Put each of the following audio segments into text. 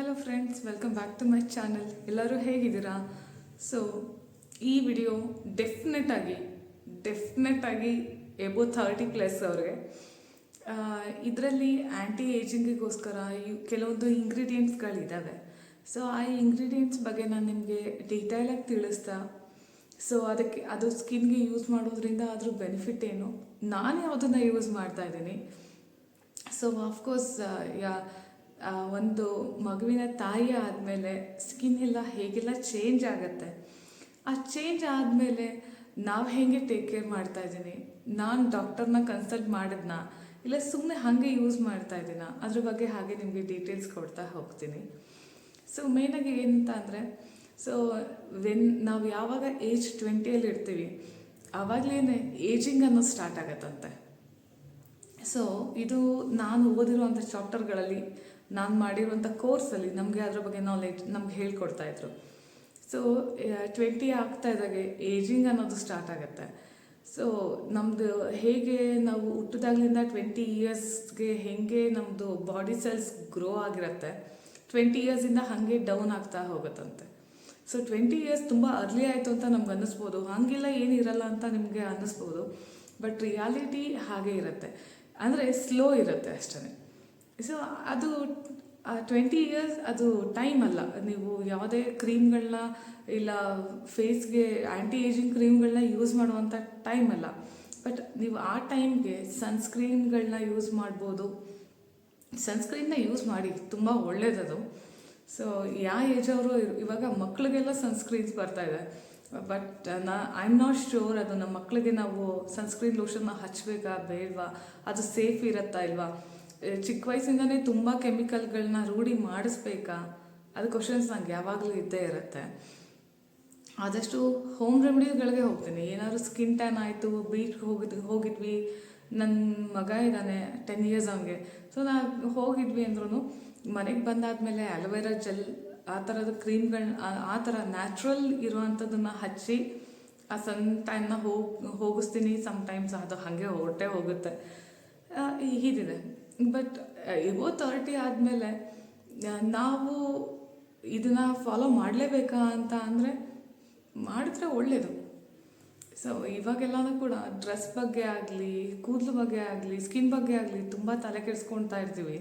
Hello friends welcome back to my channel ಎಲ್ಲರೂ ಹೇಗಿದ್ದೀರಾ? So ಈ ವಿಡಿಯೋ ಡೆಫಿನೆಟಾಗಿ ಡೆಫಿನೆಟಾಗಿ ಎಬೋ ಥರ್ಟಿ ಪ್ಲಸ್ ಅವ್ರಿಗೆ ಇದರಲ್ಲಿ ಆ್ಯಂಟಿ ಏಜಿಂಗಿಗೋಸ್ಕರ ಕೆಲವೊಂದು ಇಂಗ್ರೀಡಿಯೆಂಟ್ಸ್ಗಳಿದ್ದಾವೆ ಸೊ ಆ ಇಂಗ್ರೀಡಿಯೆಂಟ್ಸ್ ಬಗ್ಗೆ ನಾನು ನಿಮಗೆ ಡೀಟೇಲಾಗಿ ತಿಳಿಸ್ತಾ ಸೊ ಅದಕ್ಕೆ, ಅದು ಸ್ಕಿನ್ಗೆ ಯೂಸ್ ಮಾಡೋದ್ರಿಂದ ಅದ್ರ ಬೆನಿಫಿಟ್ ಏನು? ನಾನು ಯಾವುದನ್ನು ಯೂಸ್ ಮಾಡ್ತಾ ಇದ್ದೀನಿ. ಸೊ ಆಫ್ಕೋರ್ಸ್ ಯಾ ಒಂದು ಮಗುವಿನ ತಾಯಿ ಆದಮೇಲೆ ಸ್ಕಿನ್ ಎಲ್ಲ ಹೇಗೆಲ್ಲ ಚೇಂಜ್ ಆಗುತ್ತೆ? ಆ ಚೇಂಜ್ ಆದಮೇಲೆ ನಾವು ಹೇಗೆ ಟೇಕ್ ಕೇರ್ ಮಾಡ್ತಾ ಇದ್ದೀನಿ? ನಾನು ಡಾಕ್ಟರ್ನ ಕನ್ಸಲ್ಟ್ ಮಾಡಿದ್ನ? ಇಲ್ಲ ಸುಮ್ಮನೆ ಹಾಗೆ ಯೂಸ್ ಮಾಡ್ತಾ ಇದ್ದೀನ? ಅದ್ರ ಬಗ್ಗೆ ಹಾಗೆ ನಿಮಗೆ ಡೀಟೇಲ್ಸ್ ಕೊಡ್ತಾ ಹೋಗ್ತೀನಿ. ಸೊ ಮೇಯ್ನಾಗಿ ಏನಂತ ಅಂದರೆ ಸೊ ವೆನ್ ನಾವು ಯಾವಾಗ ಏಜ್ ಟ್ವೆಂಟಿಯಲ್ಲಿ ಇರ್ತೀವಿ ಆವಾಗಲೇ ಏಜಿಂಗ್ ಅನ್ನೋದು ಸ್ಟಾರ್ಟ್ ಆಗತ್ತಂತೆ. ಸೊ ಇದು ನಾನು ಓದಿರುವಂಥ ಚಾಪ್ಟರ್ಗಳಲ್ಲಿ ನಾನು ಮಾಡಿರುವಂಥ ಕೋರ್ಸಲ್ಲಿ ನಮಗೆ ಅದ್ರ ಬಗ್ಗೆ ನಾಲೆಜ್ ನಮ್ಗೆ ಹೇಳ್ಕೊಡ್ತಾ ಇದ್ರು. ಸೊ ಟ್ವೆಂಟಿ ಆಗ್ತಾ ಇದ್ದಾಗೆ ಏಜಿಂಗ್ ಅನ್ನೋದು ಸ್ಟಾರ್ಟ್ ಆಗುತ್ತೆ. ಸೊ ನಮ್ಮದು ಹೇಗೆ ನಾವು ಹುಟ್ಟಿದಾಗ್ಲಿಂದ ಟ್ವೆಂಟಿ ಇಯರ್ಸ್ಗೆ ಹೇಗೆ ನಮ್ಮದು ಬಾಡಿ ಸೆಲ್ಸ್ ಗ್ರೋ ಆಗಿರುತ್ತೆ ಟ್ವೆಂಟಿ ಇಯರ್ಸಿಂದ ಹಾಗೆ ಡೌನ್ ಆಗ್ತಾ ಹೋಗುತ್ತಂತೆ. ಸೊ ಟ್ವೆಂಟಿ ಇಯರ್ಸ್ ತುಂಬ ಅರ್ಲಿ ಆಯಿತು ಅಂತ ನಮ್ಗೆ ಅನ್ನಿಸ್ಬೋದು. ಹಾಗೆಲ್ಲ ಏನಿರಲ್ಲ ಅಂತ ನಿಮಗೆ ಅನ್ನಿಸ್ಬೋದು. ಬಟ್ ರಿಯಾಲಿಟಿ ಹಾಗೆ ಇರುತ್ತೆ. ಅಂದರೆ ಸ್ಲೋ ಇರುತ್ತೆ ಅಷ್ಟೇ ಸೊ ಅದು ಟ್ವೆಂಟಿ ಇಯರ್ಸ್ ಅದು ಟೈಮ್ ಅಲ್ಲ. ನೀವು ಯಾವುದೇ ಕ್ರೀಮ್ಗಳನ್ನ ಇಲ್ಲ ಫೇಸ್ಗೆ ಆ್ಯಂಟಿ ಏಜಿಂಗ್ ಕ್ರೀಮ್ಗಳನ್ನ ಯೂಸ್ ಮಾಡುವಂಥ ಟೈಮ್ ಅಲ್ಲ. ಬಟ್ ನೀವು ಆ ಟೈಮ್ಗೆ ಸನ್ಸ್ಕ್ರೀನ್ಗಳನ್ನ ಯೂಸ್ ಮಾಡ್ಬೋದು. ಸನ್ಸ್ಕ್ರೀನ್ನ ಯೂಸ್ ಮಾಡಿ, ತುಂಬ ಒಳ್ಳೇದದು. ಸೊ ಯಾವ ಏಜ್ ಅವರು ಇವಾಗ ಮಕ್ಕಳಿಗೆಲ್ಲ ಸನ್ಸ್ಕ್ರೀನ್ಸ್ ಬರ್ತಾ ಇದೆ. ಬಟ್ ನಾ ಐ ಆಮ್ ನಾಟ್ ಶ್ಯೂರ್ ಅದು ನಮ್ಮ ಮಕ್ಕಳಿಗೆ ನಾವು ಸನ್ಸ್ಕ್ರೀನ್ ಲೋಷನ್ನ ಹಚ್ಚಬೇಕಾ ಬೇಡವಾ? ಅದು ಸೇಫ್ ಇರುತ್ತಾ ಇಲ್ವಾ? ಚಿಕ್ಕ ವಯಸ್ಸಿಂದನೇ ತುಂಬ ಕೆಮಿಕಲ್ಗಳನ್ನ ರೂಢಿ ಮಾಡಿಸ್ಬೇಕಾ? ಅದು ಕ್ವಶನ್ಸ್ ನಂಗೆ ಯಾವಾಗಲೂ ಇದ್ದೇ ಇರುತ್ತೆ. ಆದಷ್ಟು ಹೋಮ್ ರೆಮಿಡಿಗಳಿಗೆ ಹೋಗ್ತೀನಿ. ಏನಾದ್ರು ಸ್ಕಿನ್ ಟ್ಯಾನ್ ಆಯಿತು ಬೀಚ್ ಹೋಗಿದ್, ಹೋಗಿದ್ವಿ. ನನ್ನ ಮಗ ಇದ್ದಾನೆ ಟೆನ್ ಇಯರ್ಸ್ ಅವನಿಗೆ. ಸೊ ನಾ ಹೋಗಿದ್ವಿ ಅಂದ್ರೂ ಮನೆಗೆ ಬಂದಾದಮೇಲೆ ಅಲೋವೆರಾ ಜೆಲ್ ಆ ಥರದ ಕ್ರೀಮ್ಗಳನ್ನ ಆ ಥರ ನ್ಯಾಚುರಲ್ ಇರುವಂಥದ್ದನ್ನು ಹಚ್ಚಿ ಆ ಸನ್ ಟೈಮ್ನ ಹೋಗಿ, ಹೋಗಿಸ್ತೀನಿ. ಸಮ್ಟೈಮ್ಸ್ ಅದು ಹಾಗೆ ಹೊಟ್ಟೆ ಹೋಗುತ್ತೆ. ಹೀಗಿದೆ. ಬಟ್ ಇವೋ ತರ್ಟಿ ಆದಮೇಲೆ ನಾವು ಇದನ್ನು ಫಾಲೋ ಮಾಡಲೇಬೇಕಾ ಅಂತ ಅಂದರೆ, ಮಾಡಿದ್ರೆ ಒಳ್ಳೆಯದು ಸೊ ಇವಾಗೆಲ್ಲನೂ ಕೂಡ ಡ್ರೆಸ್ ಬಗ್ಗೆ ಆಗಲಿ, ಕೂದಲು ಬಗ್ಗೆ ಆಗಲಿ ಸ್ಕಿನ್ ಬಗ್ಗೆ ಆಗಲಿ ತುಂಬ ತಲೆ ಕೆಡಿಸ್ಕೊಳ್ತಾ ಇರ್ತೀವಿ.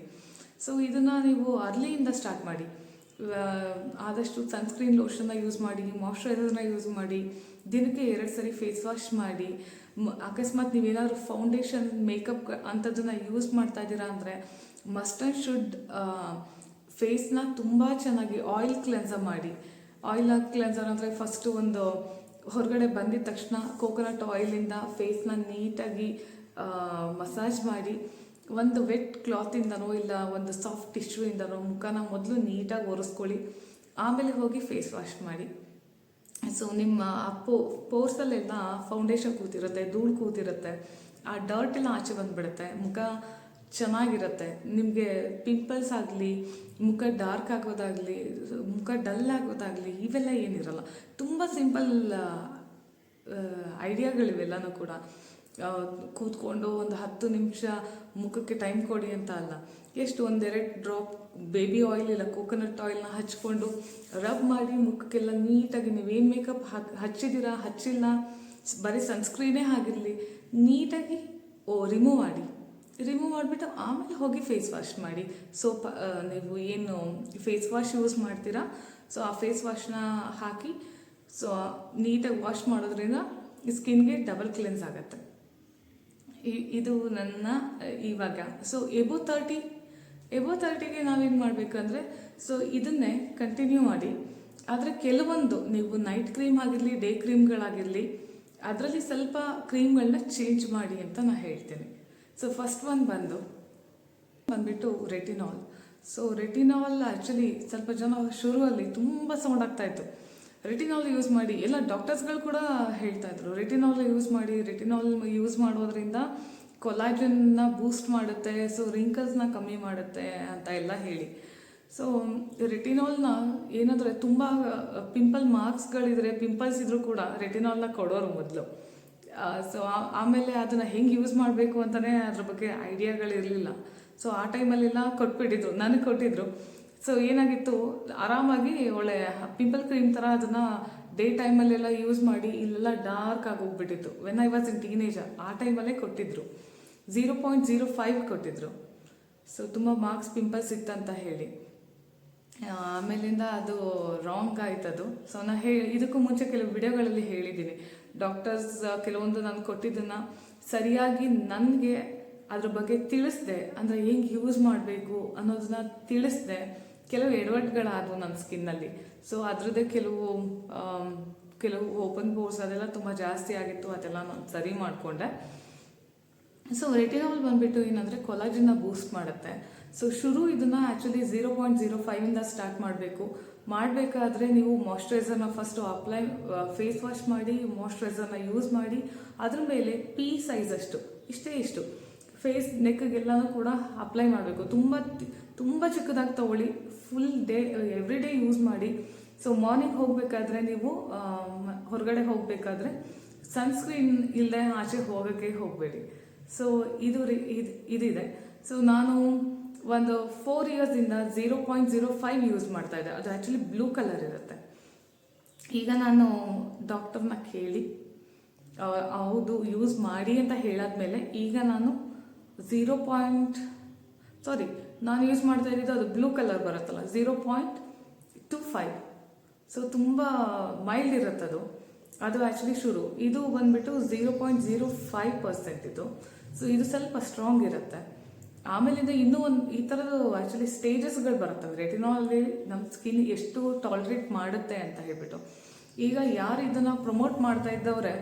ಸೊ ಇದನ್ನು ನೀವು ಅರ್ಲಿಯಿಂದ ಸ್ಟಾರ್ಟ್ ಮಾಡಿ. ಆದಷ್ಟು ಸನ್ಸ್ಕ್ರೀನ್ ಲೋಷನ್ನ ಯೂಸ್ ಮಾಡಿ ಮಾಯಶ್ಚರೈಸರ್ನ ಯೂಸ್ ಮಾಡಿ, ದಿನಕ್ಕೆ ಎರಡು ಸರಿ ಫೇಸ್ ವಾಶ್ ಮಾಡಿ ಅಕಸ್ಮಾತ್ ನೀವೇನಾದರೂ ಫೌಂಡೇಶನ್ ಮೇಕಪ್ ಅಂಥದ್ದನ್ನು ಯೂಸ್ ಮಾಡ್ತಾ ಇದ್ದೀರಾ ಅಂದರೆ ಮಸ್ಟ್ ಆ್ಯಂಡ್ ಶುಡ್ ಫೇಸ್ನ ತುಂಬ ಚೆನ್ನಾಗಿ ಆಯಿಲ್ ಕ್ಲೆನ್ಸರ್ ಮಾಡಿ. ಆಯಿಲ್ ಕ್ಲೆನ್ಸರ್ ಅಂದರೆ ಫಸ್ಟು ಒಂದು ಹೊರಗಡೆ ಬಂದಿದ ತಕ್ಷಣ ಕೋಕೋನಟ್ ಆಯಿಲಿಂದ ಫೇಸ್ನ ನೀಟಾಗಿ ಮಸಾಜ್ ಮಾಡಿ. ಒಂದು ವೆಟ್ ಕ್ಲಾತಿಂದನೋ ಇಲ್ಲ ಒಂದು ಸಾಫ್ಟ್ ಟಿಶ್ಯೂಯಿಂದನೋ ಮುಖನ ಮೊದಲು ನೀಟಾಗಿ ಒರೆಸ್ಕೊಳ್ಳಿ. ಆಮೇಲೆ ಹೋಗಿ ಫೇಸ್ ವಾಶ್ ಮಾಡಿ. ಸೊ ನಿಮ್ಮ ಆ ಪೋ ಪೋರ್ಸಲ್ಲೆಲ್ಲ ಫೌಂಡೇಶನ್ ಕೂತಿರುತ್ತೆ, ಧೂಳು ಕೂತಿರುತ್ತೆ. ಆ ಡರ್ಟ್ ಎಲ್ಲ ಆಚೆ ಬಂದುಬಿಡುತ್ತೆ. ಮುಖ ಚೆನ್ನಾಗಿರುತ್ತೆ. ನಿಮಗೆ ಪಿಂಪಲ್ಸ್ ಆಗಲಿ, ಮುಖ ಡಾರ್ಕ್ ಆಗೋದಾಗಲಿ, ಮುಖ ಡಲ್ ಆಗೋದಾಗಲಿ, ಇವೆಲ್ಲ ಏನಿರಲ್ಲ. ತುಂಬ ಸಿಂಪಲ್ ಐಡಿಯಾಗಳಿವೆಲ್ಲನೂ ಕೂಡ. ಕೂತ್ಕೊಂಡು ಒಂದು ಹತ್ತು ನಿಮಿಷ ಮುಖಕ್ಕೆ ಟೈಮ್ ಕೊಡಿ ಅಂತ ಅಲ್ಲ. ಎಷ್ಟು ಒಂದೆರಡು ಡ್ರಾಪ್ ಬೇಬಿ ಆಯಿಲ್ ಇಲ್ಲ ಕೋಕೋನಟ್ ಆಯಿಲ್ನ ಹಚ್ಕೊಂಡು ರಬ್ ಮಾಡಿ ಮುಖಕ್ಕೆಲ್ಲ ನೀಟಾಗಿ ನೀವೇನು ಮೇಕಪ್ ಹಾಕಿ, ಹಚ್ಚಿದ್ದೀರಾ, ಹಚ್ಚಿಲ್ಲ, ಬರೀ ಸನ್ಸ್ಕ್ರೀನೇ ಆಗಿರಲಿ, ನೀಟಾಗಿ, ಓ ರಿಮೂವ್ ಮಾಡಿ. ರಿಮೂವ್ ಮಾಡಿಬಿಟ್ಟು ಆಮೇಲೆ ಹೋಗಿ ಫೇಸ್ ವಾಶ್ ಮಾಡಿ. ಸೋಪ್ ನೀವು ಏನು ಫೇಸ್ ವಾಶ್ ಯೂಸ್ ಮಾಡ್ತೀರಾ ಸೊ ಆ ಫೇಸ್ ವಾಶ್ನ ಹಾಕಿ ಸೊ ನೀಟಾಗಿ ವಾಶ್ ಮಾಡೋದ್ರಿಂದ ಸ್ಕಿನ್ಗೆ ಡಬಲ್ ಕ್ಲೆನ್ಸ್ ಆಗುತ್ತೆ. ಇದು ನನ್ನ ಇವಾಗ. ಸೊ ಎಬೋ ತರ್ಟಿ ಎಬೋ ತರ್ಟಿಗೆ ನಾವೇನು ಮಾಡಬೇಕಂದ್ರೆ ಸೊ ಇದನ್ನೇ ಕಂಟಿನ್ಯೂ ಮಾಡಿ. ಆದರೆ ಕೆಲವೊಂದು, ನೀವು ನೈಟ್ ಕ್ರೀಮ್ ಆಗಿರಲಿ ಡೇ ಕ್ರೀಮ್ಗಳಾಗಿರಲಿ ಅದರಲ್ಲಿ ಸ್ವಲ್ಪ ಕ್ರೀಮ್ಗಳನ್ನ ಚೇಂಜ್ ಮಾಡಿ ಅಂತ ನಾನು ಹೇಳ್ತೇನೆ. ಸೊ ಫಸ್ಟ್ ಒನ್ ಬಂದು, ಬಂದ್ಬಿಟ್ಟು ರೆಟಿನಾಲ್ ಸೊ ರೆಟಿನಾಲ್ ಆ್ಯಕ್ಚುಲಿ ಸ್ವಲ್ಪ ಜನ ಶುರುವಲ್ಲಿ ತುಂಬ ಸೌಂಡ್ ಆಗ್ತಾ ಇತ್ತು. ರೆಟಿನಾಲ್ ಯೂಸ್ ಮಾಡಿ, ಎಲ್ಲ ಡಾಕ್ಟರ್ಸ್ಗಳು ಕೂಡ ಹೇಳ್ತಾ ಇದ್ರು. ರೆಟಿನಾಲ್ ಯೂಸ್ ಮಾಡಿ ರೆಟಿನಾಲ್ ಯೂಸ್ ಮಾಡೋದ್ರಿಂದ ಕೊಲಾಜನ್ನ ಬೂಸ್ಟ್ ಮಾಡುತ್ತೆ ಸೊ ರಿಂಕಲ್ಸ್ನ ಕಮ್ಮಿ ಮಾಡುತ್ತೆ ಅಂತ ಎಲ್ಲ ಹೇಳಿ. ಸೊ ರೆಟಿನಾಲ್ನ ಏನಾದರೆ ತುಂಬ ಪಿಂಪಲ್ ಮಾರ್ಕ್ಸ್ಗಳಿದ್ರೆ ಪಿಂಪಲ್ಸ್ ಇದ್ರೂ ಕೂಡ ರೆಟಿನಾಲ್ನ ಕೊಡೋರು ಮೊದಲು. ಸೊ ಆಮೇಲೆ ಅದನ್ನು ಹೆಂಗೆ ಯೂಸ್ ಮಾಡಬೇಕು ಅಂತಲೇ ಅದ್ರ ಬಗ್ಗೆ ಐಡಿಯಾಗಳಿರಲಿಲ್ಲ ಸೊ ಆ ಟೈಮಲ್ಲೆಲ್ಲ ಕೊಟ್ಬಿಟ್ಟಿದ್ರು, ನನಗೆ ಕೊಟ್ಟಿದ್ರು. ಸೊ ಏನಾಗಿತ್ತು? ಆರಾಮಾಗಿ ಒಳ್ಳೆ ಪಿಂಪಲ್ ಕ್ರೀಮ್ ಥರ ಅದನ್ನು ಡೇ ಟೈಮಲ್ಲೆಲ್ಲ ಯೂಸ್ ಮಾಡಿ ಇಲ್ಲೆಲ್ಲ ಡಾರ್ಕ್ ಆಗಿ ಹೋಗ್ಬಿಟ್ಟಿತ್ತು when I was in teenager ಆ ಟೈಮಲ್ಲೇ ಕೊಟ್ಟಿದ್ರು. ಝೀರೋ ಪಾಯಿಂಟ್ ಝೀರೋ ಫೈವ್ ಕೊಟ್ಟಿದ್ರು. ಸೊ ತುಂಬ ಮಾರ್ಕ್ಸ್ ಪಿಂಪಲ್ಸ್ ಇತ್ತಂತ ಹೇಳಿ. ಆಮೇಲಿಂದ ಅದು ರಾಂಗ್ ಆಯ್ತದು. ಸೊ ನಾನು ಹೇ, ಇದಕ್ಕೂ ಮುಂಚೆ ಕೆಲವು ವಿಡಿಯೋಗಳಲ್ಲಿ ಹೇಳಿದ್ದೀನಿ. ಡಾಕ್ಟರ್ಸ್ ಕೆಲವೊಂದು ನಾನು ಕೊಟ್ಟಿದ್ದನ್ನು ಸರಿಯಾಗಿ ನನಗೆ ಅದ್ರ ಬಗ್ಗೆ ತಿಳಿಸ್ದೆ. ಅಂದರೆ, ಹೆಂಗೆ ಯೂಸ್ ಮಾಡಬೇಕು ಅನ್ನೋದನ್ನ ತಿಳಿಸ್ದೆ. ಕೆಲವು ಎಡವಟ್ಗಳಾದವು ನನ್ನ ಸ್ಕಿನ್ನಲ್ಲಿ. ಸೊ ಅದರದ್ದೇ ಕೆಲವು ಕೆಲವು ಓಪನ್ ಬೋರ್ಸ್ ಅದೆಲ್ಲ ತುಂಬ ಜಾಸ್ತಿ ಆಗಿತ್ತು, ಅದೆಲ್ಲ ನಾನು ಸರಿ ಮಾಡಿಕೊಂಡೆ. ಸೊ ರೆಟಿನಾಲ್ ಬಂದ್ಬಿಟ್ಟು ಏನಂದರೆ ಕೊಲಾಜಿನ ಬೂಸ್ಟ್ ಮಾಡುತ್ತೆ. ಸೊ ಶುರು ಇದನ್ನ ಆ್ಯಕ್ಚುಲಿ ಝೀರೋ ಪಾಯಿಂಟ್ ಝೀರೋ ಫೈವಿಂದ ಸ್ಟಾರ್ಟ್ ಮಾಡಬೇಕು. ಮಾಡಬೇಕಾದ್ರೆ ನೀವು ಮಾಯ್ಶ್ಚರೈಸರ್ನ ಫಸ್ಟು ಅಪ್ಲೈ ಫೇಸ್ ವಾಶ್ ಮಾಡಿ ಮಾಯ್ಶ್ಚರೈಸರ್ನ ಯೂಸ್ ಮಾಡಿ, ಅದ್ರ ಮೇಲೆ ಪಿ ಸೈಜ್ ಅಷ್ಟು, ಇಷ್ಟೇ ಇಷ್ಟು. ಫೇಸ್ ನೆಕ್ಗೆಲ್ಲನೂ ಕೂಡ ಅಪ್ಲೈ ಮಾಡಬೇಕು. ತುಂಬ ತುಂಬ ಚಿಕ್ಕದಾಗಿ ತಗೊಳ್ಳಿ. Full day every day use ಮಾಡಿ. ಸೊ ಮಾರ್ನಿಂಗ್ ಹೋಗಬೇಕಾದ್ರೆ ನೀವು ಹೊರಗಡೆ ಹೋಗಬೇಕಾದ್ರೆ ಸನ್ಸ್ಕ್ರೀನ್ ಇಲ್ಲದೆ ಆಚೆ ಹೋಗೋಕ್ಕೆ ಹೋಗಬೇಡಿ. ಸೊ ಇದು ರೀ, ಇದು, ಇದಿದೆ. ಸೊ ನಾನು ಒಂದು four ಇಯರ್ಸಿಂದ zero point zero five use ಮಾಡ್ತಾ ಇದ್ದೆ. ಅದು ಆ್ಯಕ್ಚುಲಿ ಬ್ಲೂ ಕಲರ್ ಇರುತ್ತೆ. ಈಗ ನಾನು ಡಾಕ್ಟರ್ನ ಕೇಳಿ ಹೌದು ಯೂಸ್ ಮಾಡಿ ಅಂತ ಹೇಳಾದ್ಮೇಲೆ ಈಗ ನಾನು ಝೀರೋ ಪಾಯಿಂಟ್ ಸಾರಿ ನಾನು ಯೂಸ್ ಮಾಡ್ತಾ ಇದ್ದಿದ್ದು ಅದು ಬ್ಲೂ ಕಲರ್ ಬರುತ್ತಲ್ಲ zero point two five so ತುಂಬ ಮೈಲ್ಡ್ ಇರುತ್ತೆ ಅದು. ಅದು ಆ್ಯಕ್ಚುಲಿ ಶುರು. ಇದು ಬಂದ್ಬಿಟ್ಟು zero point zero five percent ಇದು. ಸೊ ಇದು ಸ್ವಲ್ಪ ಸ್ಟ್ರಾಂಗ್ ಇರುತ್ತೆ. ಆಮೇಲಿಂದ ಇನ್ನೂ ಒಂದು, ಈ ಥರದ್ದು ಆ್ಯಕ್ಚುಲಿ ಸ್ಟೇಜಸ್ಗಳು ಬರ್ತವೆ ರೆಟಿನಾಲಲ್ಲಿ ನಮ್ಮ ಸ್ಕಿನ್ ಎಷ್ಟು ಟಾಲ್ರೇಟ್ ಮಾಡುತ್ತೆ ಅಂತ ಹೇಳ್ಬಿಟ್ಟು. ಈಗ ಯಾರು ಇದನ್ನು ಪ್ರಮೋಟ್ ಮಾಡ್ತಾ ಇದ್ದವ್ರೆ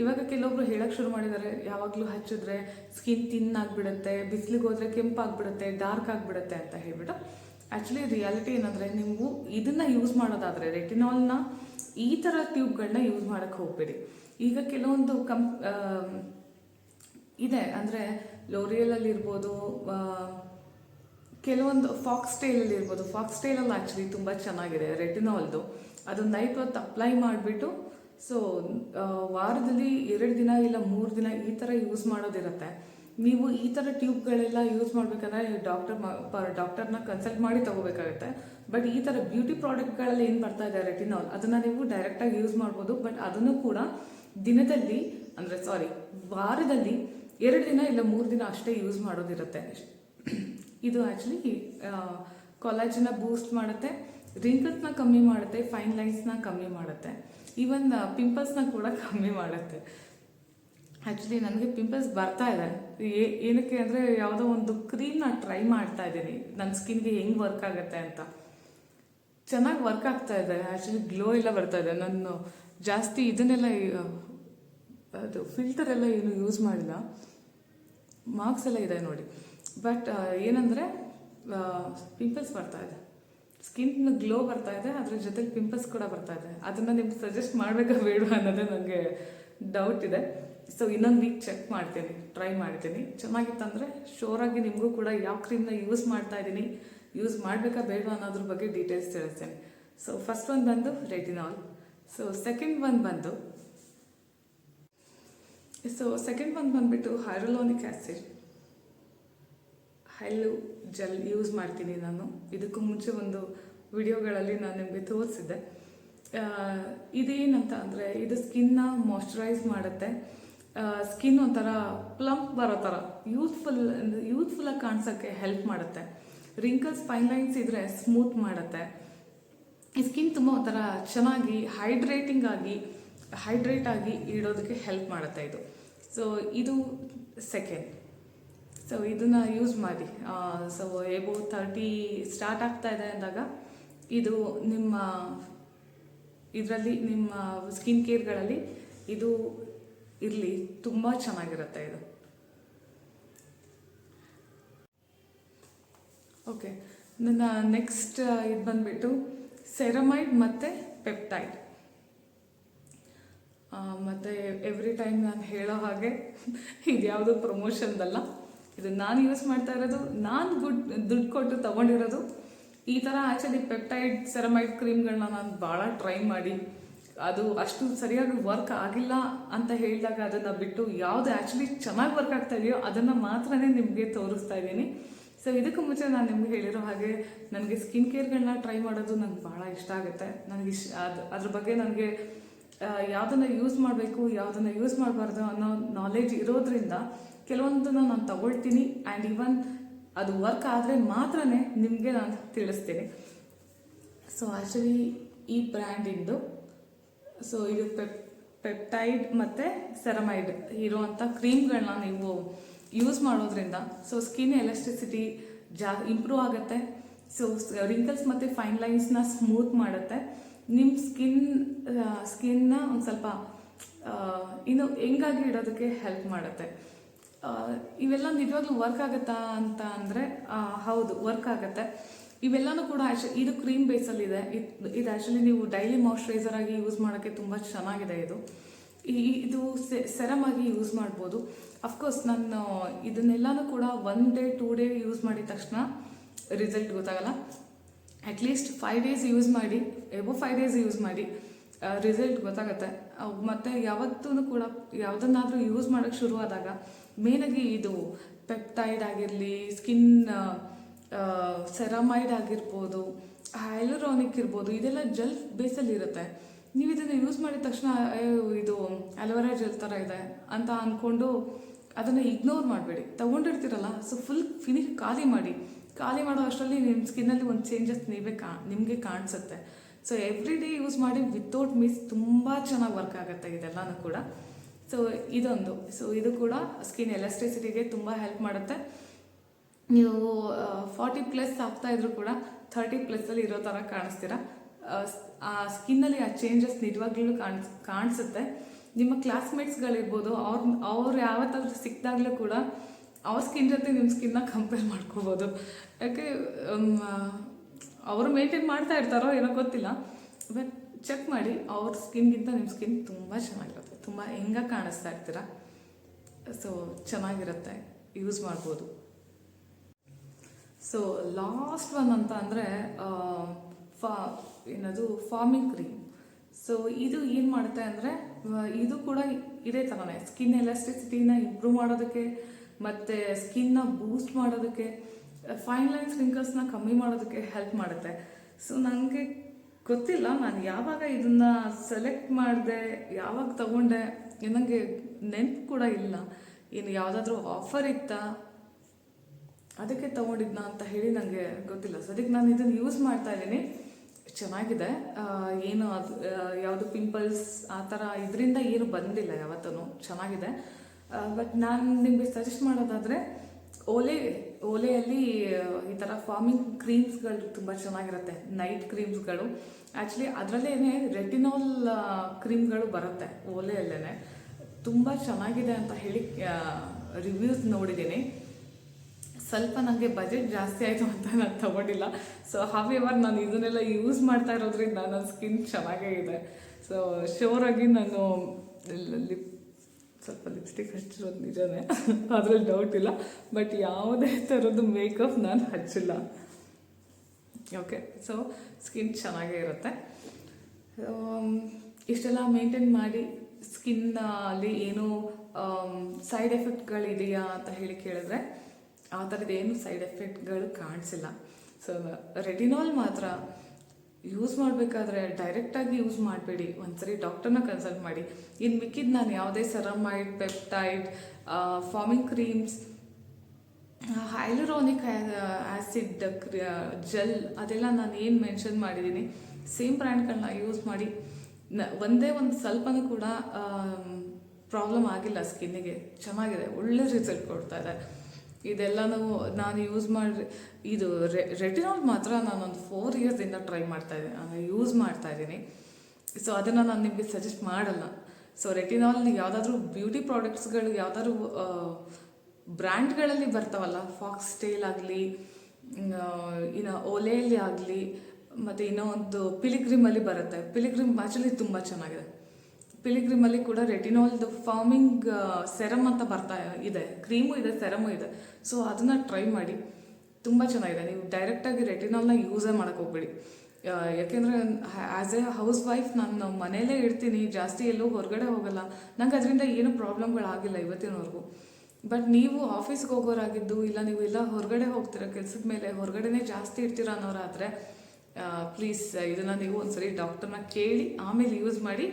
ಇವಾಗ ಕೆಲವೊಬ್ರು ಹೇಳಕ್ಕೆ ಶುರು ಮಾಡಿದ್ದಾರೆ ಯಾವಾಗಲೂ ಹಚ್ಚಿದ್ರೆ ಸ್ಕಿನ್ ತಿನ್ ಆಗಿಬಿಡುತ್ತೆ, ಬಿಸಿಲಿಗೆ ಹೋದ್ರೆ ಕೆಂಪಾಗ್ಬಿಡುತ್ತೆ ಡಾರ್ಕ್ ಆಗಿಬಿಡುತ್ತೆ ಅಂತ ಹೇಳ್ಬಿಟ್ಟು ಆ್ಯಕ್ಚುಲಿ ರಿಯಾಲಿಟಿ ಏನಂದರೆ ನೀವು ಇದನ್ನು ಯೂಸ್ ಮಾಡೋದಾದರೆ ರೆಟಿನಾಲ್ನ ಈ ಥರ ಟ್ಯೂಬ್ಗಳನ್ನ ಯೂಸ್ ಮಾಡೋಕ್ಕೆ ಹೋಗಬೇಡಿ. ಈಗ ಕೆಲವೊಂದು ಕಂಪ್ ಇದೆ ಅಂದರೆ ಲೋರಿಯಲಲ್ಲಿ ಇರ್ಬೋದು ಕೆಲವೊಂದು ಫಾಕ್ಸ್ ಟೈಲಲ್ಲಿ ಇರ್ಬೋದು. ಫಾಕ್ಸ್ ಟೈಲಲ್ಲಿ ಆ್ಯಕ್ಚುಲಿ ತುಂಬ ಚೆನ್ನಾಗಿದೆ ರೆಟಿನಾಲ್ದು ಅದು ನೈಟ್ ಹೊತ್ತು ಅಪ್ಲೈ ಮಾಡಿಬಿಟ್ಟು ಸೊ ವಾರದಲ್ಲಿ ಎರಡು ದಿನ ಇಲ್ಲ ಮೂರು ದಿನ ಈ ಥರ ಯೂಸ್ ಮಾಡೋದಿರುತ್ತೆ. ನೀವು ಈ ಥರ ಟ್ಯೂಬ್ಗಳೆಲ್ಲ ಯೂಸ್ ಮಾಡಬೇಕಂದ್ರೆ ಡಾಕ್ಟರ್ ಡಾಕ್ಟರ್ನ ಕನ್ಸಲ್ಟ್ ಮಾಡಿ ತಗೋಬೇಕಾಗುತ್ತೆ. ಬಟ್ ಈ ಥರ ಬ್ಯೂಟಿ ಪ್ರಾಡಕ್ಟ್ಗಳಲ್ಲಿ ಏನು ಬರ್ತಾ ಇದೆ? ರೆಟಿನಾಲ್ ಅದನ್ನು ನೀವು ಡೈರೆಕ್ಟಾಗಿ ಯೂಸ್ ಮಾಡ್ಬೋದು. ಬಟ್ ಅದನ್ನು ಕೂಡ ದಿನದಲ್ಲಿ, ಅಂದರೆ ಸಾರಿ ವಾರದಲ್ಲಿ ಎರಡು ದಿನ ಇಲ್ಲ ಮೂರು ದಿನ ಅಷ್ಟೇ ಯೂಸ್ ಮಾಡೋದಿರುತ್ತೆ. ಇದು ಆ್ಯಕ್ಚುಲಿ ಕಾಲೇಜನ್ನ ಬೂಸ್ಟ್ ಮಾಡುತ್ತೆ. ರಿಂಕಲ್ಸ್ನ ಕಮ್ಮಿ ಮಾಡುತ್ತೆ ಫೈನ್ ಲೈನ್ಸ್ನ ಕಮ್ಮಿ ಮಾಡುತ್ತೆ. ಈವನ್ ಪಿಂಪಲ್ಸ್ನ ಕೂಡ ಕಮ್ಮಿ ಮಾಡುತ್ತೆ. ಆ್ಯಕ್ಚುಲಿ ನನಗೆ ಪಿಂಪಲ್ಸ್ ಬರ್ತಾ ಇದೆ. ಏನಕ್ಕೆ ಅಂದರೆ ಯಾವುದೋ ಒಂದು ಕ್ರೀಮ್ನ ಟ್ರೈ ಮಾಡ್ತಾ ಇದ್ದೀನಿ. ನನ್ನ ಸ್ಕಿನ್ಗೆ ಹೆಂಗೆ ವರ್ಕ್ ಆಗುತ್ತೆ ಅಂತ. ಚೆನ್ನಾಗಿ ವರ್ಕ್ ಆಗ್ತಾ ಇದೆ. ಆ್ಯಕ್ಚುಲಿ ಗ್ಲೋ ಎಲ್ಲ ಬರ್ತಾ ಇದೆ. ನಾನು ಜಾಸ್ತಿ ಇದನ್ನೆಲ್ಲ, ಅದು ಫಿಲ್ಟರ್ ಎಲ್ಲ ಏನು ಯೂಸ್ ಮಾಡಿಲ್ಲ. ಮಾರ್ಕ್ಸ್ ಎಲ್ಲ ಇದೆ ನೋಡಿ. ಬಟ್ ಏನಂದರೆ ಪಿಂಪಲ್ಸ್ ಬರ್ತಾ ಇದೆ. ಸ್ಕಿನ್ ಗ್ಲೋ ಬರ್ತಾ ಇದೆ, ಅದ್ರ ಜೊತೆಗೆ ಪಿಂಪಲ್ಸ್ ಕೂಡ ಬರ್ತಾ ಇದೆ. ಅದನ್ನು ನಿಮ್ಗೆ ಸಜೆಸ್ಟ್ ಮಾಡಬೇಕಾ ಬೇಡ ಅನ್ನೋದೇ ನನಗೆ ಡೌಟ್ ಇದೆ. ಸೊ ಇನ್ನೊಂದು ವೀಕ್ ಚೆಕ್ ಮಾಡ್ತೀನಿ ಟ್ರೈ ಮಾಡ್ತೀನಿ. ಚೆನ್ನಾಗಿತ್ತಂದರೆ ಶೋರಾಗಿ ನಿಮಗೂ ಕೂಡ ಯಾವ ಕ್ರೀಮ್ನ ಯೂಸ್ ಮಾಡ್ತಾ ಇದ್ದೀನಿ ಯೂಸ್ ಮಾಡಬೇಕಾ ಬೇಡ ಅನ್ನೋದ್ರ ಬಗ್ಗೆ ಡೀಟೇಲ್ಸ್ ತಿಳಿಸ್ತೀನಿ. ಸೊ ಫಸ್ಟ್ ಒಂದು ಬಂದು ರೆಟಿನಾಲ್ ಸೊ ಸೆಕೆಂಡ್ ಒನ್ ಬಂದು ಸೊ ಸೆಕೆಂಡ್ ಒನ್ ಬಂದ್ಬಿಟ್ಟು ಹೈರೋಲೋನಿಕ್ ಆ್ಯಸಿಡ್ ಹೈಲು ಜೆಲ್ ಯೂಸ್ ಮಾಡ್ತೀನಿ ನಾನು. ಇದಕ್ಕೂ ಮುಂಚೆ ಒಂದು ವಿಡಿಯೋಗಳಲ್ಲಿ ನಾನು ನಿಮಗೆ ತೋರಿಸಿದ್ದೆ. ಇದೇನಂತ ಅಂದರೆ ಇದು ಸ್ಕಿನ್ನ ಮಾಯಿಶ್ಚರೈಸ್ ಮಾಡುತ್ತೆ. ಸ್ಕಿನ್ ಒಂಥರ ಪ್ಲಂಪ್ ಬರೋ ಥರ ಯೂತ್ಫುಲ್ ಯೂತ್ಫುಲ್ಲಾಗಿ ಕಾಣಿಸೋಕ್ಕೆ ಹೆಲ್ಪ್ ಮಾಡುತ್ತೆ. ರಿಂಕಲ್ಸ್ ಫೈನ್ ಲೈನ್ಸ್ ಇದ್ದರೆ ಸ್ಮೂತ್ ಮಾಡುತ್ತೆ. ಈ ಸ್ಕಿನ್ ತುಂಬ ಒಂಥರ ಚೆನ್ನಾಗಿ ಹೈಡ್ರೇಟಿಂಗ್ ಆಗಿ ಹೈಡ್ರೇಟ್ ಆಗಿ ಇಡೋದಕ್ಕೆ ಹೆಲ್ಪ್ ಮಾಡುತ್ತೆ ಇದು. ಸೊ ಇದು ಸೆಕೆಂಡ್ ಸೊ ಇದನ್ನು ಯೂಸ್ ಮಾಡಿ. ಸೊ ಎಬೋ ತರ್ಟಿ ಸ್ಟಾರ್ಟ್ ಆಗ್ತಾ ಇದೆ ಅಂದಾಗ, ಇದು ನಿಮ್ಮ, ಇದರಲ್ಲಿ ನಿಮ್ಮ ಸ್ಕಿನ್ ಕೇರ್ಗಳಲ್ಲಿ ಇದು ಇರಲಿ. ತುಂಬ ಚೆನ್ನಾಗಿರುತ್ತೆ ಇದು. ಓಕೆ ನನ್ನ ನೆಕ್ಸ್ಟ್ ಇದು ಬಂದ್ಬಿಟ್ಟು ಸೆರಮೈಡ್ ಮತ್ತು ಪೆಪ್ಟೈಡ್ ಮತ್ತು ಎವ್ರಿ ಟೈಮ್ ನಾನು ಹೇಳೋ ಹಾಗೆ ಇದು ಯಾವುದೋ ಪ್ರಮೋಷನ್ದಲ್ಲ ಇದು ನಾನು ಯೂಸ್ ಮಾಡ್ತಾ ಇರೋದು, ನಾನು ಗುಡ್, ದುಡ್ಡು ಕೊಟ್ಟು ತೊಗೊಂಡಿರೋದು. ಈ ಥರ ಆ್ಯಕ್ಚುಲಿ ಪೆಪ್ಟೈಡ್ ಸೆರಮೈಡ್ ಕ್ರೀಮ್ಗಳನ್ನ ನಾನು ಭಾಳ ಟ್ರೈ ಮಾಡಿ. ಅದು ಅಷ್ಟು ಸರಿಯಾಗಿ ವರ್ಕ್ ಆಗಿಲ್ಲ ಅಂತ ಹೇಳಿದಾಗ ಅದನ್ನು ಬಿಟ್ಟು ಯಾವುದು ಆ್ಯಕ್ಚುಲಿ ಚೆನ್ನಾಗಿ ವರ್ಕ್ ಆಗ್ತಾ ಇದೆಯೋ ಅದನ್ನು ಮಾತ್ರನೇ ನಿಮಗೆ ತೋರಿಸ್ತಾ ಇದ್ದೀನಿ. ಸೊ ಇದಕ್ಕೂ ಮುಂಚೆ ನಾನು ನಿಮ್ಗೆ ಹೇಳಿರೋ ಹಾಗೆ ನನಗೆ ಸ್ಕಿನ್ ಕೇರ್ಗಳನ್ನ ಟ್ರೈ ಮಾಡೋದು ನಂಗೆ ಭಾಳ ಇಷ್ಟ ಆಗುತ್ತೆ. ನನಗೆ ಇಷ್ಟ ಅದು, ಅದ್ರ ಬಗ್ಗೆ ನನಗೆ ಯಾವುದನ್ನು ಯೂಸ್ ಮಾಡಬೇಕು, ಯಾವುದನ್ನು ಯೂಸ್ ಮಾಡಬಾರ್ದು ಅನ್ನೋ ನಾಲೆಜ್ ಇರೋದ್ರಿಂದ ಕೆಲವೊಂದನ್ನು ನಾನು ತಗೊಳ್ತೀನಿ ಆ್ಯಂಡ್ ಈವನ್ ಅದು ವರ್ಕ್ ಆದರೆ ಮಾತ್ರ ನಿಮಗೆ ನಾನು ತಿಳಿಸ್ತೀನಿ. ಸೊ ಆ್ಯಕ್ಚುಲಿ ಈ ಬ್ರ್ಯಾಂಡಿಂದು ಸೊ ಇದು ಪೆಪ್ ಪೆಪ್ಟೈಡ್ ಮತ್ತು ಸೆರಮೈಡ್ ಇರುವಂಥ ಕ್ರೀಮ್ಗಳನ್ನ ನೀವು ಯೂಸ್ ಮಾಡೋದ್ರಿಂದ ಸೊ ಸ್ಕಿನ್ ಎಲೆಕ್ಟ್ರಿಸಿಟಿ ಜಾ ಇಂಪ್ರೂವ್ ಆಗುತ್ತೆ. ಸೊ ರಿಂಕಲ್ಸ್ ಮತ್ತು ಫೈನ್ ಲೈನ್ಸ್ನ ಸ್ಮೂತ್ ಮಾಡುತ್ತೆ. ನಿಮ್ಮ ಸ್ಕಿನ್ ಸ್ಕಿನ್ನ ಒಂದು ಸ್ವಲ್ಪ ಇನ್ನು ಹೆಂಗಾಗಿ ಇಡೋದಕ್ಕೆ ಹೆಲ್ಪ್ ಮಾಡುತ್ತೆ. ಇವೆಲ್ಲ ನಿಜವಾಗ್ಲೂ ವರ್ಕ್ ಆಗುತ್ತಾ ಅಂತ ಅಂದರೆ ಹೌದು ವರ್ಕ್ ಆಗುತ್ತೆ. ಇವೆಲ್ಲನೂ ಕೂಡ ಆ್ಯಕ್ಚುಲಿ ಇದು ಕ್ರೀಮ್ ಬೇಸಲ್ಲಿ ಇದೆ. ಇದು ಆ್ಯಕ್ಚುಲಿ ನೀವು ಡೈಲಿ ಮಾಯ್ಶ್ಚರೈಸರ್ ಆಗಿ ಯೂಸ್ ಮಾಡೋಕ್ಕೆ ತುಂಬ ಚೆನ್ನಾಗಿದೆ ಇದು. ಇದು ಸೆರಮ್ ಆಗಿ ಯೂಸ್ ಮಾಡ್ಬೋದು. ಅಫ್ಕೋರ್ಸ್ ನಾನು ಇದನ್ನೆಲ್ಲನೂ ಕೂಡ one day two day use ಮಾಡಿದ ತಕ್ಷಣ ರಿಸಲ್ಟ್ ಗೊತ್ತಾಗಲ್ಲ. At least five days use ಮಾಡಿ ಎಬೋ ಫೈವ್ ಡೇಸ್ ಯೂಸ್ ಮಾಡಿ ರಿಸಲ್ಟ್ ಗೊತ್ತಾಗುತ್ತೆ. ಮತ್ತು ಯಾವತ್ತೂ ಕೂಡ, ಯಾವುದನ್ನಾದರೂ ಯೂಸ್ ಮಾಡೋಕ್ಕೆ ಶುರುವಾದಾಗ ಮೇನಾಗಿ ಇದು ಪೆಪ್ಟೈಡ್ ಆಗಿರಲಿ ಸ್ಕಿನ್ ಸೆರಾಮೈಡ್ ಆಗಿರ್ಬೋದು ಹೈಲುರಾನಿಕ್ ಇರ್ಬೋದು, ಇದೆಲ್ಲ ಜೆಲ್ ಬೇಸಲ್ಲಿ ಇರುತ್ತೆ. ನೀವು ಇದನ್ನು ಯೂಸ್ ಮಾಡಿದ ತಕ್ಷಣ ಇದು ಅಲೋವೆರಾ ಜೆಲ್ ಥರ ಇದೆ ಅಂತ ಅಂದ್ಕೊಂಡು ಅದನ್ನು ಇಗ್ನೋರ್ ಮಾಡಬೇಡಿ. ತೊಗೊಂಡಿರ್ತೀರಲ್ಲ ಸೊ ಫುಲ್ ಫಿನಿಶ್ ಖಾಲಿ ಮಾಡಿ. ಖಾಲಿ ಮಾಡೋ ಅಷ್ಟರಲ್ಲಿ ನಿಮ್ಮ ಸ್ಕಿನ್ನಲ್ಲಿ ಒಂದು ಚೇಂಜಸ್ ನೀವೇ ಕಾ, ನಿಮಗೆ ಕಾಣಿಸುತ್ತೆ. ಸೊ ಎವ್ರಿ ಡೇ ಯೂಸ್ ಮಾಡಿ ವಿತೌಟ್ ಮಿಸ್ ತುಂಬ ಚೆನ್ನಾಗಿ ವರ್ಕ್ ಆಗುತ್ತೆ ಇದೆಲ್ಲನೂ ಕೂಡ. ಸೊ ಇದೊಂದು. ಸೊ ಇದು ಕೂಡ ಸ್ಕಿನ್ ಎಲಾಸ್ಟಿಸಿಟಿಗೆ ತುಂಬ ಹೆಲ್ಪ್ ಮಾಡುತ್ತೆ. ನೀವು ಫಾರ್ಟಿ ಪ್ಲಸ್ ಆಗ್ತಾ ಇದ್ರು ಕೂಡ ಥರ್ಟಿ ಪ್ಲಸ್ಸಲ್ಲಿ ಇರೋ ಥರ ಕಾಣಿಸ್ತೀರಾ? ಆ, ಸ್ಕಿನ್ನಲ್ಲಿ ಆ ಚೇಂಜಸ್ ನಿಜವಾಗ್ಲೂ ಕಾಣಿಸ್ ಕಾಣಿಸುತ್ತೆ. ನಿಮ್ಮ ಕ್ಲಾಸ್ಮೇಟ್ಸ್ಗಳಿರ್ಬೋದು ಅವ್ರ ಅವ್ರು ಯಾವತ್ತಾದ್ರೂ ಸಿಕ್ಕಿದಾಗಲೂ ಕೂಡ ಅವ್ರ ಸ್ಕಿನ್ ಜೊತೆ ನಿಮ್ಮ ಸ್ಕಿನ್ನ ಕಂಪೇರ್ ಮಾಡ್ಕೋಬೋದು. ಯಾಕೆ ಅವರು ಮೇಂಟೈನ್ ಮಾಡ್ತಾ ಇರ್ತಾರೋ ಏನೋ ಗೊತ್ತಿಲ್ಲ. ಬಟ್ ಚೆಕ್ ಮಾಡಿ ಅವ್ರ ಸ್ಕಿನ್ಗಿಂತ ನಿಮ್ಮ ಸ್ಕಿನ್ ತುಂಬ ಚೆನ್ನಾಗಿರುತ್ತೆ. ತುಂಬ ಹೆಂಗಾಗಿ ಕಾಣಿಸ್ತಾ ಇರ್ತೀರಾ? ಸೊ ಚೆನ್ನಾಗಿರುತ್ತೆ. ಯೂಸ್ ಮಾಡ್ಬೋದು. ಸೊ ಲಾಸ್ಟ್ ಒನ್ ಅಂತ ಅಂದರೆ ಫಾ, ಏನದು ಫಾರ್ಮಿಂಗ್ ಕ್ರೀಮ್ ಸೊ ಇದು ಏನು ಮಾಡುತ್ತೆ ಅಂದರೆ ಇದು ಕೂಡ ಇದೇ ಥರನೇ ಸ್ಕಿನ್ ಎಲಾಸ್ಟಿಸಿಟಿನ ಇಂಪ್ರೂವ್ ಮಾಡೋದಕ್ಕೆ, ಮತ್ತು ಸ್ಕಿನ್ನ ಬೂಸ್ಟ್ ಮಾಡೋದಕ್ಕೆ ಫೈನ್ ಲೈನ್ಸ್ ರಿಂಕಲ್ಸ್ನ ಕಮ್ಮಿ ಮಾಡೋದಕ್ಕೆ ಹೆಲ್ಪ್ ಮಾಡುತ್ತೆ. ಸೊ ನನಗೆ ಗೊತ್ತಿಲ್ಲ, ನಾನು ಯಾವಾಗ ಇದನ್ನ ಸೆಲೆಕ್ಟ್ ಮಾಡಿದೆ, ಯಾವಾಗ ತಗೊಂಡೆ ನನಗೆ ನೆನ್ಪು ಕೂಡ ಇಲ್ಲ. ಇನ್ನು ಯಾವುದಾದ್ರೂ ಆಫರ್ ಇತ್ತಾ? ಅದಕ್ಕೆ ತಗೊಂಡಿದ್ನ ಅಂತ ಹೇಳಿ ನನಗೆ ಗೊತ್ತಿಲ್ಲ. ಸದ್ಯಕ್ಕೆ ನಾನು ಇದನ್ನು ಯೂಸ್ ಮಾಡ್ತಾ ಇದ್ದೀನಿ. ಚೆನ್ನಾಗಿದೆ. ಏನು ಅದು ಯಾವುದು ಪಿಂಪಲ್ಸ್ ಆ ಥರ ಇದರಿಂದ ಏನು ಬಂದಿಲ್ಲ ಯಾವತ್ತೂ ಚೆನ್ನಾಗಿದೆ. ಬಟ್ ನಾನು ನಿಮಗೆ ಸಜೆಸ್ಟ್ ಮಾಡೋದಾದರೆ ಓಲೆ, ಓಲೆಯಲ್ಲಿ ಈ ಥರ ಫಾರ್ಮಿಂಗ್ ಕ್ರೀಮ್ಸ್ಗಳು ತುಂಬ ಚೆನ್ನಾಗಿರುತ್ತೆ ನೈಟ್ ಕ್ರೀಮ್ಸ್ಗಳು ಆ್ಯಕ್ಚುಲಿ ಅದರಲ್ಲೇ ರೆಟಿನಾಲ್ ಕ್ರೀಮ್ಗಳು ಬರುತ್ತೆ ಓಲೆಯಲ್ಲೇ ತುಂಬ ಚೆನ್ನಾಗಿದೆ ಅಂತ ಹೇಳಿ ರಿವ್ಯೂಸ್ ನೋಡಿದ್ದೀನಿ. ಸ್ವಲ್ಪ ನನಗೆ ಬಜೆಟ್ ಜಾಸ್ತಿ ಆಯಿತು ಅಂತ ನಾನು ತಗೊಂಡಿಲ್ಲ. ಸೊ ಹಾವ್ ಎವರ್ ನಾನು ಇದನ್ನೆಲ್ಲ ಯೂಸ್ ಮಾಡ್ತಾ ಇರೋದ್ರಿಂದ ನನ್ನ ಸ್ಕಿನ್ ಚೆನ್ನಾಗೇ ಇದೆ. ಸೊ ಶೋರಾಗಿ ನಾನು ಲಿಪ್ ಸ್ವಲ್ಪ ಲಿಪ್ಸ್ಟಿಕ್ ಹಚ್ಚಿರೋದು ನಿಜವೇ ಅದರಲ್ಲಿ ಡೌಟ್ ಇಲ್ಲ. ಬಟ್ ಯಾವುದೇ ಥರದ್ದು ಮೇಕಪ್ ನಾನು ಹಚ್ಚಿಲ್ಲ. ಓಕೆ ಸೊ ಸ್ಕಿನ್ ಚೆನ್ನಾಗೇ ಇರುತ್ತೆ. ಆಮ್, ಇಷ್ಟೆಲ್ಲ ಮೇಂಟೈನ್ ಮಾಡಿ ಸ್ಕಿನ್ ಅಲ್ಲಿ ಏನು ಸೈಡ್ ಎಫೆಕ್ಟ್ಗಳಿದೆಯಾ ಅಂತ ಹೇಳಿ ಕೇಳಿದ್ರೆ ಆ ಥರದ್ದು ಏನು ಸೈಡ್ ಎಫೆಕ್ಟ್ಗಳು ಕಾಣಿಸಿಲ್ಲ. ಸೊ ರೆಟಿನಾಲ್ ಮಾತ್ರ ಯೂಸ್ ಮಾಡಬೇಕಾದ್ರೆ ಡೈರೆಕ್ಟಾಗಿ ಯೂಸ್ ಮಾಡಬೇಡಿ. ಒಂದ್ಸರಿ ಡಾಕ್ಟರ್ನ ಕನ್ಸಲ್ಟ್ ಮಾಡಿ. ಇನ್ನು ಮಿಕ್ಕಿದ ನಾನು ಯಾವುದೇ ceramide peptide firming creams hyaluronic acid gel ಅದೆಲ್ಲ ನಾನು ಏನು ಮೆನ್ಷನ್ ಮಾಡಿದ್ದೀನಿ ಸೇಮ್ ಬ್ರ್ಯಾಂಡ್ಗಳನ್ನ ಯೂಸ್ ಮಾಡಿ. ನ, ಒಂದೇ ಒಂದು ಸ್ವಲ್ಪನೂ ಕೂಡ ಪ್ರಾಬ್ಲಮ್ ಆಗಿಲ್ಲ ಸ್ಕಿನ್ನಿಗೆ ಚೆನ್ನಾಗಿದೆ. ಒಳ್ಳೆ ರಿಸಲ್ಟ್ ಕೊಡ್ತಾ ಇದೆ. ಇದೆಲ್ಲನೂ ನಾನು ಯೂಸ್ ಮಾಡಿ ಇದು ರೆಟಿನಾಲ್ ಮಾತ್ರ ನಾನೊಂದು ಫೋರ್ ಇಯರ್ಸಿಂದ ಟ್ರೈ ಮಾಡ್ತಾ ಇದ್ದೀನಿ ಯೂಸ್ ಮಾಡ್ತಾ ಇದ್ದೀನಿ. ಸೊ ಅದನ್ನು ನಾನು ನಿಮಗೆ ಸಜೆಸ್ಟ್ ಮಾಡಲ್ಲ. ಸೊ ರೆಟಿನಾಲ್ ಯಾವುದಾದ್ರೂ ಬ್ಯೂಟಿ ಪ್ರಾಡಕ್ಟ್ಸ್ಗಳು ಯಾವುದಾದ್ರೂ ಬ್ರ್ಯಾಂಡ್ಗಳಲ್ಲಿ ಬರ್ತಾವಲ್ಲ ಫಾಕ್ಸ್ ಟೇಲ್ ಆಗಲಿ ಇನ್ನು ಓಲೆಯಲ್ಲಿ ಆಗಲಿ, ಮತ್ತು ಇನ್ನೂ ಒಂದು ಪಿಲಿಗ್ರಿಮಲ್ಲಿ ಬರುತ್ತೆ. ಪಿಲಿಗ್ರಿಮ್ ಆ್ಯಕ್ಚುಲಿ ತುಂಬ ಚೆನ್ನಾಗಿದೆ. ಪಿಲಿಗ್ರಿಮಲ್ಲಿ ಕೂಡ ರೆಟಿನಾಲ್ದು ಫಾರ್ಮಿಂಗ್ ಸೆರಮ್ ಅಂತ ಬರ್ತಾ ಇದೆ. ಕ್ರೀಮು ಇದೆ, ಸೆರಮು ಇದೆ. ಸೊ ಅದನ್ನು ಟ್ರೈ ಮಾಡಿ. ತುಂಬ ಚೆನ್ನಾಗಿದೆ. ನೀವು ಡೈರೆಕ್ಟಾಗಿ ರೆಟಿನಾಲ್ನ ಯೂಸೇ ಮಾಡೋಕ್ಕೆ ಹೋಗ್ಬೇಡಿ. ಯಾಕೆಂದರೆ ಆ್ಯಸ್ ಎ ಹೌಸ್ ವೈಫ್ ನಾನು ಮನೆಯಲ್ಲೇ ಇರ್ತೀನಿ, ಜಾಸ್ತಿ ಎಲ್ಲೂ ಹೊರಗಡೆ ಹೋಗಲ್ಲ. ನಂಗೆ ಅದರಿಂದ ಏನೂ ಪ್ರಾಬ್ಲಮ್ಗಳಾಗಿಲ್ಲ ಇವತ್ತಿನವರೆಗೂ. ಬಟ್ ನೀವು ಆಫೀಸ್ಗೆ ಹೋಗೋರಾಗಿದ್ದು, ಇಲ್ಲ ನೀವು ಎಲ್ಲ ಹೊರಗಡೆ ಹೋಗ್ತೀರ, ಕೆಲಸದ ಮೇಲೆ ಹೊರಗಡೆನೇ ಜಾಸ್ತಿ ಇರ್ತೀರಾ ಅನ್ನೋರಾದರೆ ಪ್ಲೀಸ್ ಇದನ್ನು ನೀವು ಒಂದ್ಸರಿ ಡಾಕ್ಟರ್ನ ಕೇಳಿ, ಆಮೇಲೆ ಯೂಸ್ ಮಾಡಿ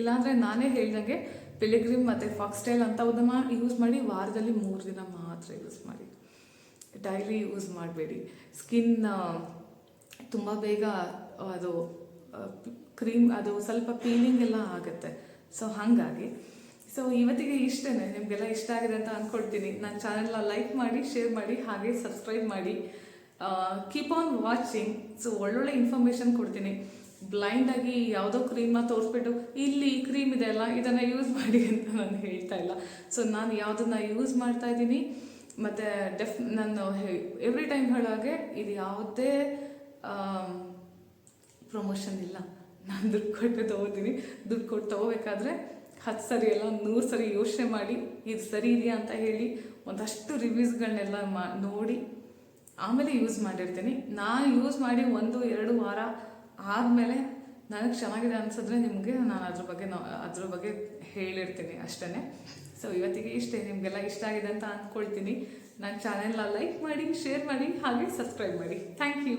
ಇಲ್ಲಾಂದರೆ ನಾನೇ ಹೇಳ್ದಂಗೆ ಪಿಲಿಗ್ರಿಮ್ ಮತ್ತು ಫಾಕ್ಸ್ಟೈಲ್ ಅಂಥವುದನ್ನು ಯೂಸ್ ಮಾಡಿ ವಾರದಲ್ಲಿ ಮೂರು ದಿನ ಮಾತ್ರ ಯೂಸ್ ಮಾಡಿ. ಡೈಲಿ ಯೂಸ್ ಮಾಡಬೇಡಿ. ಸ್ಕಿನ್ ತುಂಬ ಬೇಗ ಅದು ಕ್ರೀಮ್ ಅದು ಸ್ವಲ್ಪ ಪೀಲಿಂಗ್ ಎಲ್ಲ ಆಗುತ್ತೆ. ಸೊ ಹಾಗಾಗಿ ಸೊ ಇವತ್ತಿಗೆ ಇಷ್ಟೇ ನಿಮಗೆಲ್ಲ ಇಷ್ಟ ಆಗಿದೆ ಅಂತ ಅಂದ್ಕೊಳ್ತೀನಿ ನನ್ನ ಚಾನೆಲ್ನ ಲೈಕ್ ಮಾಡಿ ಶೇರ್ ಮಾಡಿ, ಹಾಗೆ ಸಬ್ಸ್ಕ್ರೈಬ್ ಮಾಡಿ. ಕೀಪ್ ಆನ್ ವಾಚಿಂಗ್ ಸೊ ಒಳ್ಳೊಳ್ಳೆ ಇನ್ಫಾರ್ಮೇಷನ್ ಕೊಡ್ತೀನಿ. ಬ್ಲೈಂಡ್ ಆಗಿ ಯಾವುದೋ ಕ್ರೀಮ್ನ ತೋರಿಸ್ಬಿಟ್ಟು, ಇಲ್ಲಿ ಈ ಕ್ರೀಮ್ ಇದೆ ಅಲ್ಲ, ಇದನ್ನು ಯೂಸ್ ಮಾಡಿ ಅಂತ ನಾನು ಹೇಳ್ತಾ ಇಲ್ಲ. ಸೊ ನಾನು ಯಾವುದನ್ನು ಯೂಸ್ ಮಾಡ್ತಾ ಇದ್ದೀನಿ, ಮತ್ತು ಡೆಫ್ ನಾನು ಎವ್ರಿ ಟೈಮ್ ಹೇಳೋ ಹಾಗೆ ಇದು ಯಾವುದೇ ಪ್ರಮೋಷನ್ ಇಲ್ಲ. ನಾನು ದುಡ್ಡು ಕೊಟ್ಟು ತೊಗೋತೀನಿ. ದುಡ್ಡು ಕೊಟ್ಟು ತೊಗೋಬೇಕಾದ್ರೆ ಹತ್ತು ಸರಿ ಎಲ್ಲ ನೂರು ಸರಿ ಯೋಚನೆ ಮಾಡಿ, ಇದು ಸರಿ ಇದೆಯಾ? ಅಂತ ಹೇಳಿ ಒಂದಷ್ಟು ರಿವ್ಯೂಸ್ಗಳನ್ನೆಲ್ಲ ಮಾ, ನೋಡಿ, ಆಮೇಲೆ ಯೂಸ್ ಮಾಡಿರ್ತೀನಿ. ನಾನು ಯೂಸ್ ಮಾಡಿ ಒಂದು, ಎರಡು ವಾರ ಆದಮೇಲೆ ನನಗೆ ಚೆನ್ನಾಗಿದೆ ಅನ್ಸಿದ್ರೆ ನಿಮಗೆ ನಾನು ಅದ್ರ ಬಗ್ಗೆ ಅದ್ರ ಬಗ್ಗೆ ಹೇಳಿರ್ತೀನಿ ಅಷ್ಟೇ ಸೊ ಇವತ್ತಿಗೆ ಇಷ್ಟೇ, ನಿಮಗೆಲ್ಲ ಇಷ್ಟ ಆಗಿದೆ ಅಂತ ಅಂದ್ಕೊಳ್ತೀನಿ ನನ್ನ ಚಾನೆಲ್ನ ಲೈಕ್ ಮಾಡಿ ಶೇರ್ ಮಾಡಿ, ಹಾಗೆ ಸಬ್ಸ್ಕ್ರೈಬ್ ಮಾಡಿ. Thank you